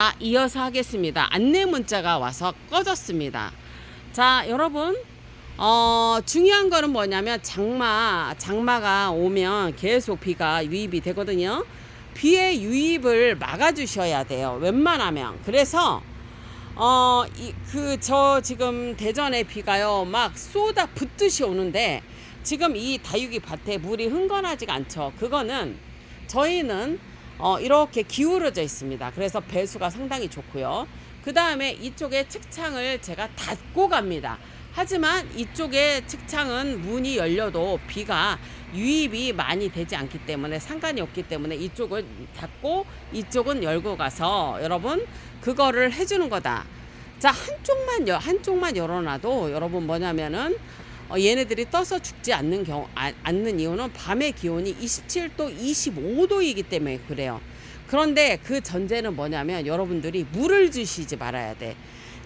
아, 이어서 하겠습니다. 안내 문자가 와서 꺼졌습니다. 자, 여러분. 어, 중요한 거는 뭐냐면 장마, 장마가 오면 계속 비가 유입이 되거든요. 비의 유입을 막아주셔야 돼요. 웬만하면. 그래서, 어, 이, 그, 저 지금 대전에 비가요, 막 쏟아 붓듯이 오는데, 지금 이 다육이 밭에 물이 흥건하지가 않죠. 그거는 저희는 어, 이렇게 기울어져 있습니다. 그래서 배수가 상당히 좋고요. 그 다음에 이쪽에 측창을 제가 닫고 갑니다. 하지만 이쪽에 측창은 문이 열려도 비가 유입이 많이 되지 않기 때문에 상관이 없기 때문에 이쪽을 닫고 이쪽은 열고 가서 여러분 그거를 해주는 거다. 자 한쪽만 여, 한쪽만 열어놔도 여러분 뭐냐면은 어, 얘네들이 떠서 죽지 않는 경우 아, 않는 이유는 밤의 기온이 27도, 25도이기 때문에 그래요. 그런데 그 전제는 뭐냐면 여러분들이 물을 주시지 말아야 돼.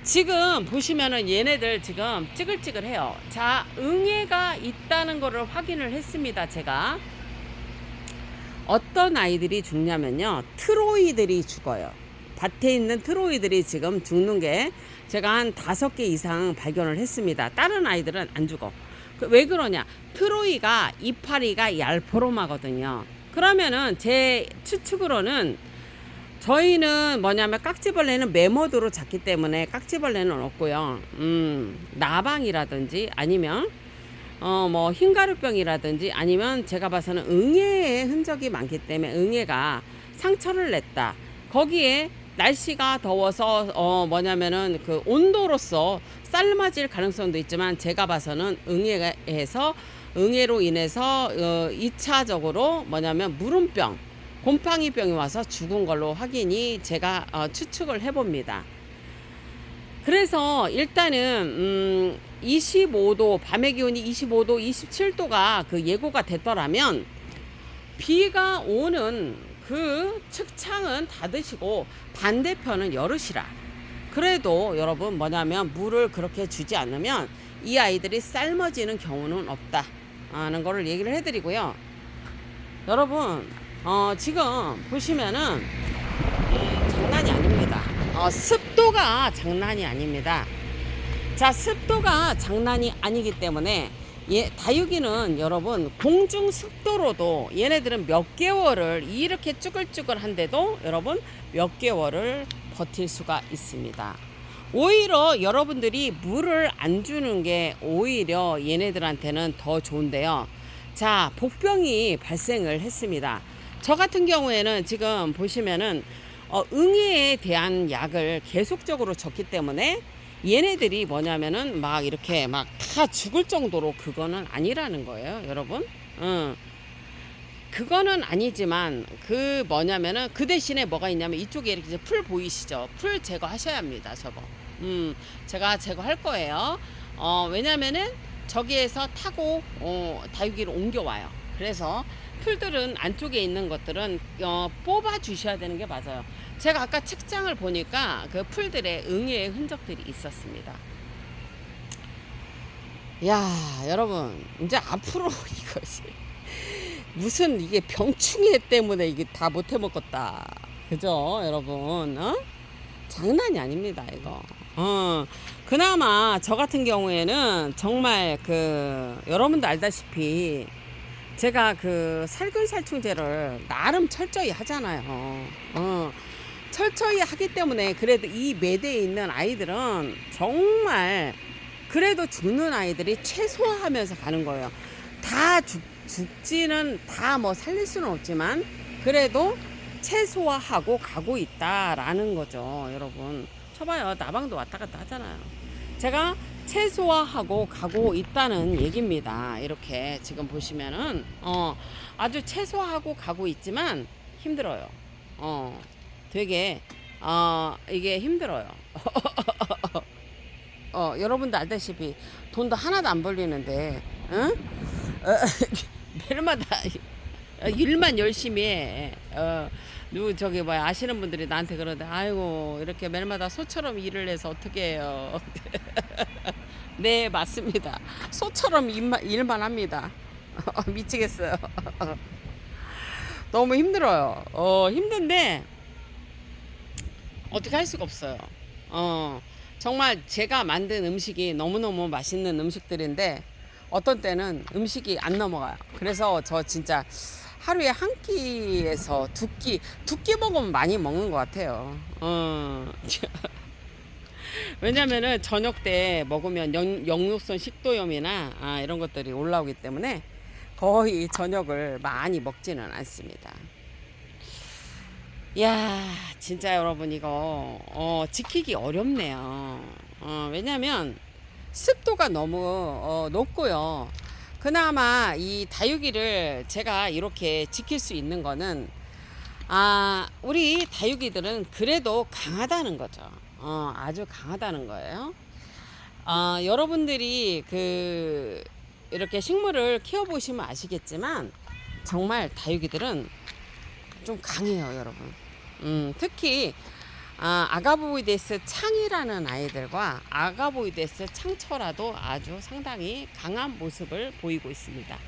지금 보시면은 얘네들 지금 찌글찌글해요. 자, 응애가 있다는 거를 확인을 했습니다. 제가 어떤 아이들이 죽냐면요, 트로이들이 죽어요. 밭에 있는 트로이들이 지금 죽는 게 제가 한 다섯 개 이상 발견을 했습니다. 다른 아이들은 안 죽어. 그왜 그러냐? 트로이가 이파리가 얄포로마거든요. 그러면은 제 추측으로는 저희는 뭐냐면 깍지벌레는 메모드로 잡기 때문에 깍지벌레는 없고요. 음, 나방이라든지 아니면 어 뭐 흰가루병이라든지 아니면 제가 봐서는 응애의 흔적이 많기 때문에 응애가 상처를 냈다. 거기에 날씨가 더워서 어 뭐냐면은 그 온도로서 삶아질 가능성도 있지만 제가 봐서는 응애에서 응애로 인해서 어 2차적으로 뭐냐면 물음병 곰팡이병이 와서 죽은 걸로 확인이 제가 어, 추측을 해봅니다. 그래서 일단은 음 25도 밤의 기온이 25도 27도가 그 예고가 됐더라면 비가 오는 그 측창은 닫으시고 반대편은 열으시라. 그래도 여러분 뭐냐면 물을 그렇게 주지 않으면 이 아이들이 삶아지는 경우는 없다. 하는 거를 얘기를 해드리고요. 여러분 어, 지금 보시면은 예, 장난이 아닙니다. 어, 습도가 장난이 아닙니다. 자, 습도가 장난이 아니기 때문에 예, 다육이는 여러분 공중 습도로도 얘네들은 몇 개월을 이렇게 쭈글쭈글한데도 여러분 몇 개월을 버틸 수가 있습니다. 오히려 여러분들이 물을 안 주는 게 오히려 얘네들한테는 더 좋은데요. 자, 복병이 발생을 했습니다. 저 같은 경우에는 지금 보시면은 어, 응애에 대한 약을 계속적으로 줬기 때문에 얘네들이 뭐냐면은 막 이렇게 막 다 죽을 정도로 그거는 아니라는 거예요, 여러분. 응. 그거는 아니지만 그 뭐냐면은 그 대신에 뭐가 있냐면 이쪽에 이렇게 풀 보이시죠? 풀 제거하셔야 합니다, 저거. 음, 제가 제거할 거예요. 어, 왜냐면은 저기에서 타고 어, 다육이를 옮겨와요. 그래서 풀들은 안쪽에 있는 것들은 어, 뽑아 주셔야 되는 게 맞아요. 제가 아까 측장을 보니까 그 풀들의 응애의 흔적들이 있었습니다. 야, 여러분, 이제 앞으로 이것이 무슨 이게 병충해 때문에 이게 다 못해 먹었다. 그죠, 여러분? 어? 장난이 아닙니다, 이거. 어, 그나마 저 같은 경우에는 정말 그, 여러분도 알다시피 제가 그 살균살충제를 나름 철저히 하잖아요. 어, 철저히 하기 때문에 그래도 이 매대에 있는 아이들은 정말 그래도 죽는 아이들이 최소화하면서 가는 거예요. 다 죽, 죽지는 다 뭐 살릴 수는 없지만 그래도 최소화하고 가고 있다라는 거죠, 여러분. 쳐봐요. 나방도 왔다 갔다 하잖아요. 제가 최소화하고 가고 있다는 얘기입니다. 이렇게 지금 보시면은 어 아주 최소화하고 가고 있지만 힘들어요. 어 되게 어 이게 힘들어요. 어 여러분도 알다시피 돈도 하나도 안 벌리는데 응? 어, 매일마다 일만 열심히 해. 어, 누구 저기 뭐 아시는 분들이 나한테 그러는데 아이고 이렇게 매일마다 소처럼 일을 해서 어떻게 해요? 네 맞습니다. 소처럼 일만, 일만 합니다. 미치겠어요. 너무 힘들어요. 어 힘든데 어떻게 할 수가 없어요. 어, 정말 제가 만든 음식이 너무너무 맛있는 음식들인데 어떤 때는 음식이 안 넘어가요. 그래서 저 진짜 하루에 한 끼에서 두 끼, 두 끼 먹으면 많이 먹는 것 같아요. 어. 왜냐면은 저녁 때 먹으면 영, 역류성 식도염이나 아, 이런 것들이 올라오기 때문에 거의 저녁을 많이 먹지는 않습니다. 야 진짜 여러분 이거 어, 지키기 어렵네요. 어, 왜냐면 습도가 너무 어, 높고요. 그나마 이 다육이를 제가 이렇게 지킬 수 있는 거는 아 우리 다육이들은 그래도 강하다는 거죠. 어, 아주 강하다는 거예요. 아, 여러분들이 그 이렇게 식물을 키워 보시면 아시겠지만 정말 다육이들은 좀 강해요, 여러분. 음, 특히 아, 아가보이데스 창이라는 아이들과 아가보이데스 창철아도 아주 상당히 강한 모습을 보이고 있습니다.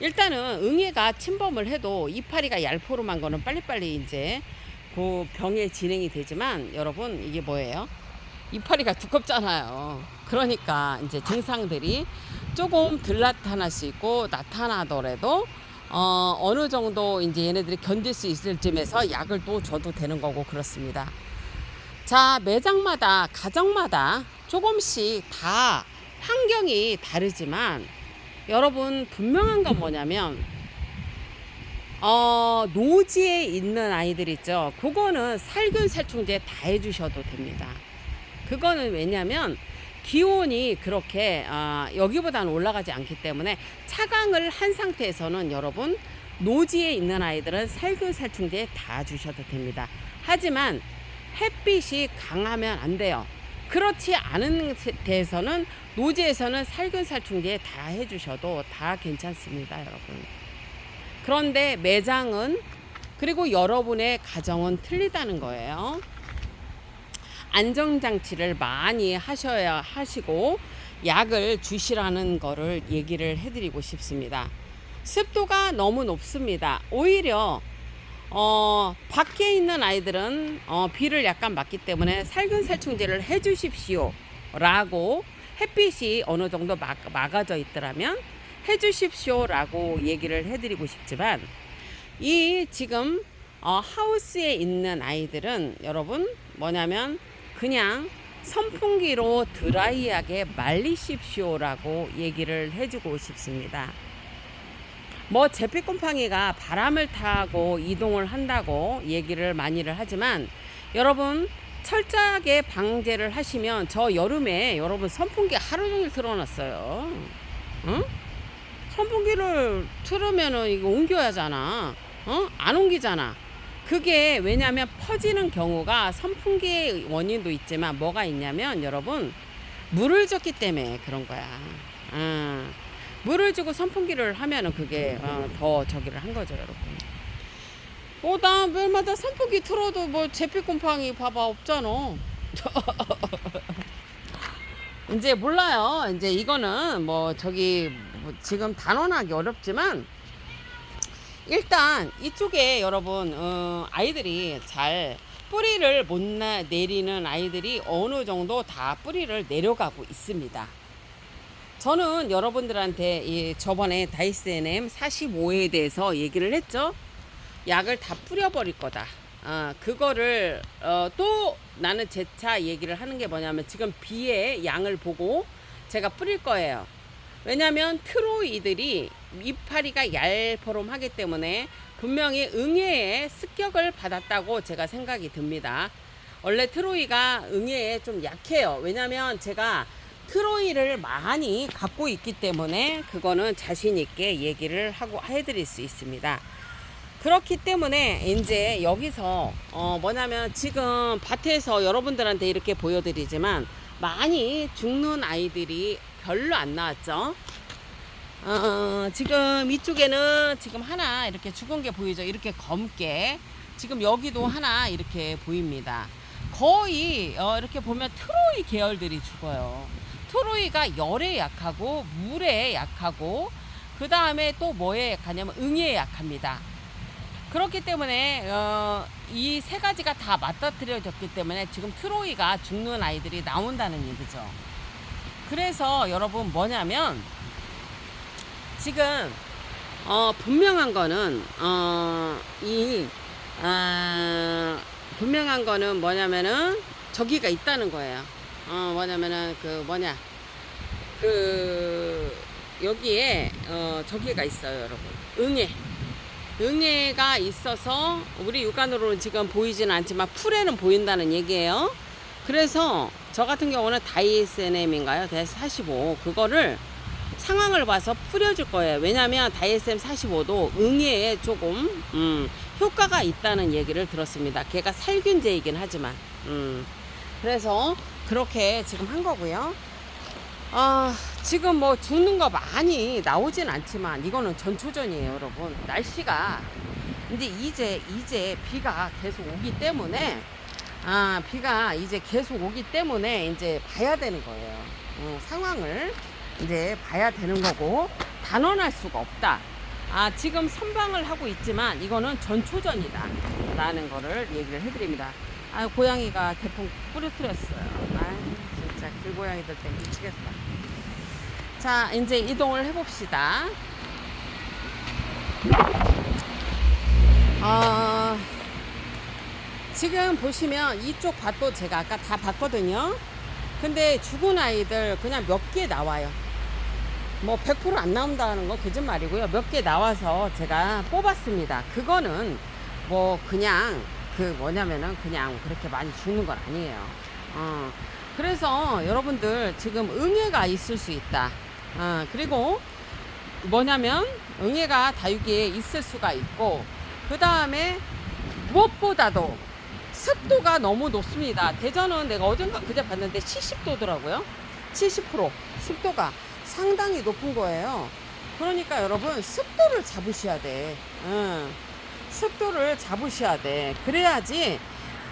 일단은 응애가 침범을 해도 이파리가 얄포름한 거는 빨리빨리 이제 그 병에 진행이 되지만 여러분 이게 뭐예요? 이파리가 두껍잖아요. 그러니까 이제 증상들이 조금 덜 나타날 수 있고 나타나더라도 어, 어느 정도 이제 얘네들이 견딜 수 있을 쯤에서 약을 또 줘도 되는 거고 그렇습니다. 자, 매장마다, 가정마다 조금씩 다 환경이 다르지만 여러분 분명한 건 뭐냐면 어, 노지에 있는 아이들 있죠. 그거는 살균 살충제 다 해주셔도 됩니다. 그거는 왜냐면 기온이 그렇게 아, 여기보다는 올라가지 않기 때문에 차강을 한 상태에서는 여러분 노지에 있는 아이들은 살균 살충제 다 주셔도 됩니다. 하지만 햇빛이 강하면 안 돼요. 그렇지 않은 데에서는 노지에서는 살균 살충제 다 해주셔도 다 괜찮습니다, 여러분. 그런데 매장은 그리고 여러분의 가정은 틀리다는 거예요. 안정장치를 많이 하셔야 하시고 약을 주시라는 거를 얘기를 해드리고 싶습니다. 습도가 너무 높습니다. 오히려 어, 밖에 있는 아이들은 어, 비를 약간 맞기 때문에 살균살충제를 해주십시오. 라고 햇빛이 어느 정도 막, 막아져 있더라면 해주십시오. 라고 얘기를 해드리고 싶지만 이 지금 어, 하우스에 있는 아이들은 여러분 뭐냐면 그냥 선풍기로 드라이하게 말리십시오라고 얘기를 해주고 싶습니다. 뭐 제피곰팡이가 바람을 타고 이동을 한다고 얘기를 많이를 하지만 여러분 철저하게 방제를 하시면 저 여름에 여러분 선풍기 하루 종일 틀어놨어요. 응? 선풍기를 틀으면은 이거 옮겨야 하잖아. 어? 안 옮기잖아. 그게 왜냐면 퍼지는 경우가 선풍기의 원인도 있지만 뭐가 있냐면 여러분 물을 줬기 때문에 그런 거야. 아, 물을 주고 선풍기를 하면은 그게 어, 더 저기를 한 거죠, 여러분. 어, 나 매일마다 선풍기 틀어도 뭐 제피곰팡이 봐봐 없잖아. 이제 몰라요. 이제 이거는 뭐 저기 뭐 지금 단언하기 어렵지만 일단 이쪽에 여러분 어, 아이들이 잘 뿌리를 못 나, 내리는 아이들이 어느 정도 다 뿌리를 내려가고 있습니다. 저는 여러분들한테 이 저번에 다이스NM 45에 대해서 얘기를 했죠. 약을 다 뿌려버릴 거다. 어, 그거를 어, 또 나는 재차 얘기를 하는 게 뭐냐면 지금 비의 양을 보고 제가 뿌릴 거예요. 왜냐하면 트로이들이 이파리가 얄포름하기 때문에 분명히 응애에 습격을 받았다고 제가 생각이 듭니다. 원래 트로이가 응애에 좀 약해요. 왜냐하면 제가 트로이를 많이 갖고 있기 때문에 그거는 자신 있게 얘기를 하고 해드릴 수 있습니다. 그렇기 때문에 이제 여기서 어 뭐냐면 지금 밭에서 여러분들한테 이렇게 보여드리지만 많이 죽는 아이들이 별로 안 나왔죠. 어, 지금 이쪽에는 지금 하나 이렇게 죽은 게 보이죠. 이렇게 검게 지금 여기도 하나 이렇게 보입니다. 거의 어, 이렇게 보면 트로이 계열들이 죽어요. 트로이가 열에 약하고 물에 약하고 그 다음에 또 뭐에 약하냐면 응애에 약합니다. 그렇기 때문에 어, 이 세 가지가 다 맞닥뜨려졌기 때문에 지금 트로이가 죽는 아이들이 나온다는 얘기죠. 그래서 여러분 뭐냐면 지금 어, 분명한 거는 어, 이 아, 분명한 거는 뭐냐면은 저기가 있다는 거예요. 어, 뭐냐면은 그 뭐냐 그 여기에 어, 저기가 있어요, 여러분. 응애. 응애가 있어서 우리 육안으로는 지금 보이지는 않지만 풀에는 보인다는 얘기예요. 그래서 저 같은 경우는 다이에스NM인가요? 다이에스45 그거를 상황을 봐서 뿌려줄 거예요. 왜냐하면 다이에스M 45도 응애에 조금 음, 효과가 있다는 얘기를 들었습니다. 걔가 살균제이긴 하지만 음, 그래서 그렇게 지금 한 거고요. 아, 지금 뭐 죽는 거 많이 나오진 않지만 이거는 전초전이에요, 여러분. 날씨가 근데 이제 이제 비가 계속 오기 때문에 아, 비가 이제 계속 오기 때문에 이제 봐야 되는 거예요. 어, 상황을 이제 봐야 되는 거고 단언할 수가 없다. 아, 지금 선방을 하고 있지만 이거는 전초전이다. 라는 거를 얘기를 해드립니다. 아, 고양이가 대풍 뿌려뜨렸어요. 아, 진짜 길고양이들 때문에 미치겠다. 자, 이제 이동을 해봅시다. 아, 지금 보시면 이쪽 밭도 제가 아까 다 봤거든요. 근데 죽은 아이들 그냥 몇 개 나와요. 뭐 100%안 나온다는 거 거짓말이고요. 몇 개 나와서 제가 뽑았습니다. 그거는 뭐 그냥 그 뭐냐면은 그냥 그렇게 많이 죽는 건 아니에요. 어. 그래서 여러분들 지금 응애가 있을 수 있다. 어, 그리고 뭐냐면 응애가 다육이에 있을 수가 있고 그 다음에 무엇보다도 습도가 너무 높습니다. 대전은 내가 어젠가 그제 봤는데 70도더라고요. 70% 습도가 상당히 높은 거예요. 그러니까 여러분 습도를 잡으셔야 돼. 응. 습도를 잡으셔야 돼. 그래야지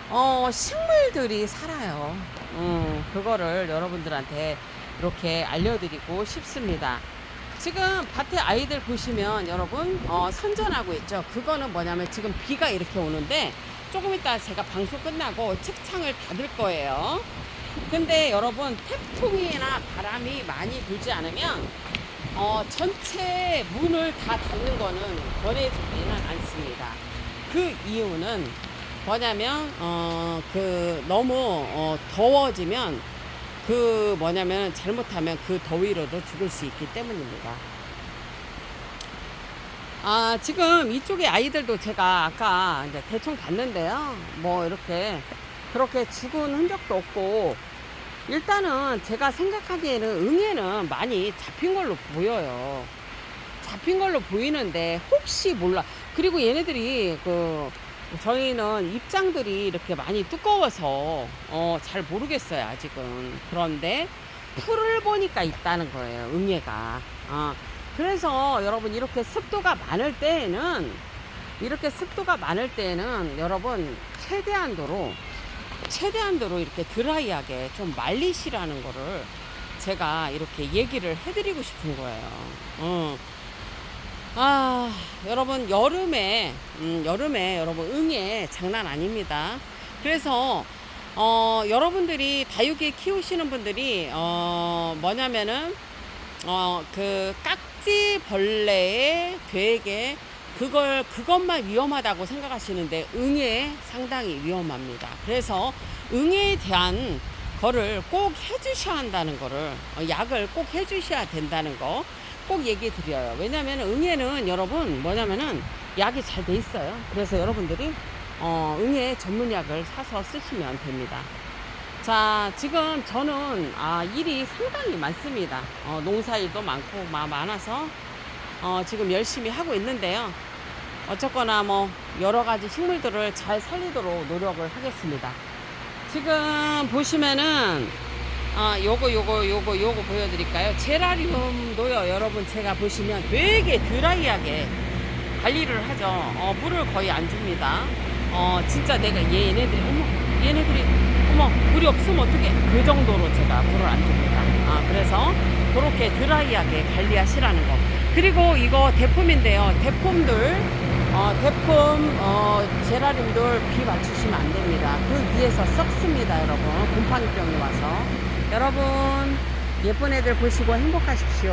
어, 식물들이 살아요. 음, 그거를 여러분들한테 이렇게 알려드리고 싶습니다. 지금 밭에 아이들 보시면 여러분 어, 선전하고 있죠. 그거는 뭐냐면 지금 비가 이렇게 오는데 조금 이따 제가 방송 끝나고 책창을 닫을 거예요. 근데 여러분 태풍이나 바람이 많이 불지 않으면 어, 전체 문을 다 닫는 거는 권해주지는 않습니다. 그 이유는 뭐냐면 어, 그 너무 어, 더워지면 그 뭐냐면 잘못하면 그 더위로도 죽을 수 있기 때문입니다. 아, 지금 이쪽에 아이들도 제가 아까 이제 대충 봤는데요. 뭐 이렇게 그렇게 죽은 흔적도 없고 일단은 제가 생각하기에는 응애는 많이 잡힌 걸로 보여요. 잡힌 걸로 보이는데 혹시 몰라. 그리고 얘네들이 그 저희는 입장들이 이렇게 많이 두꺼워서 어, 잘 모르겠어요 아직은. 그런데 풀을 보니까 있다는 거예요 응애가. 어, 그래서 여러분 이렇게 습도가 많을 때에는 이렇게 습도가 많을 때에는 여러분 최대한도로 최대한도로 이렇게 드라이하게 좀 말리시라는 거를 제가 이렇게 얘기를 해드리고 싶은 거예요. 어. 아, 여러분, 여름에, 음, 여름에 여러분, 응애 장난 아닙니다. 그래서, 어, 여러분들이 다육이 키우시는 분들이, 어, 뭐냐면은, 어, 그 깍 지 벌레의 되게 그걸 그것만 위험하다고 생각하시는데 응애 상당히 위험합니다. 그래서 응애에 대한 거를 꼭 해주셔야 한다는 거를 어, 약을 꼭 해주셔야 된다는 거 꼭 얘기 드려요. 왜냐하면 응애는 여러분 뭐냐면은 약이 잘 돼 있어요. 그래서 여러분들이 어, 응애 전문 약을 사서 쓰시면 됩니다. 자, 지금 저는 아, 일이 상당히 많습니다. 어, 농사일도 많고 마, 많아서 어, 지금 열심히 하고 있는데요. 어쨌거나 뭐 여러 가지 식물들을 잘 살리도록 노력을 하겠습니다. 지금 보시면은 아 요거 요거 요거 요거 보여드릴까요? 제라리움도요 여러분 제가 보시면 되게 드라이하게 관리를 하죠. 어, 물을 거의 안 줍니다. 어 진짜 내가 얘 얘네들이 어머 얘네들이 어머 물이 없으면 어떻게 그 정도로 제가 불을 안 줍니다. 아 그래서 그렇게 드라이하게 관리하시라는 거. 그리고 이거 대품인데요. 대품들 어, 대품 어, 제라늄들 비 맞추시면 안 됩니다. 그 위에서 썩습니다 여러분. 곰팡이병이 와서. 여러분 예쁜 애들 보시고 행복하십시오.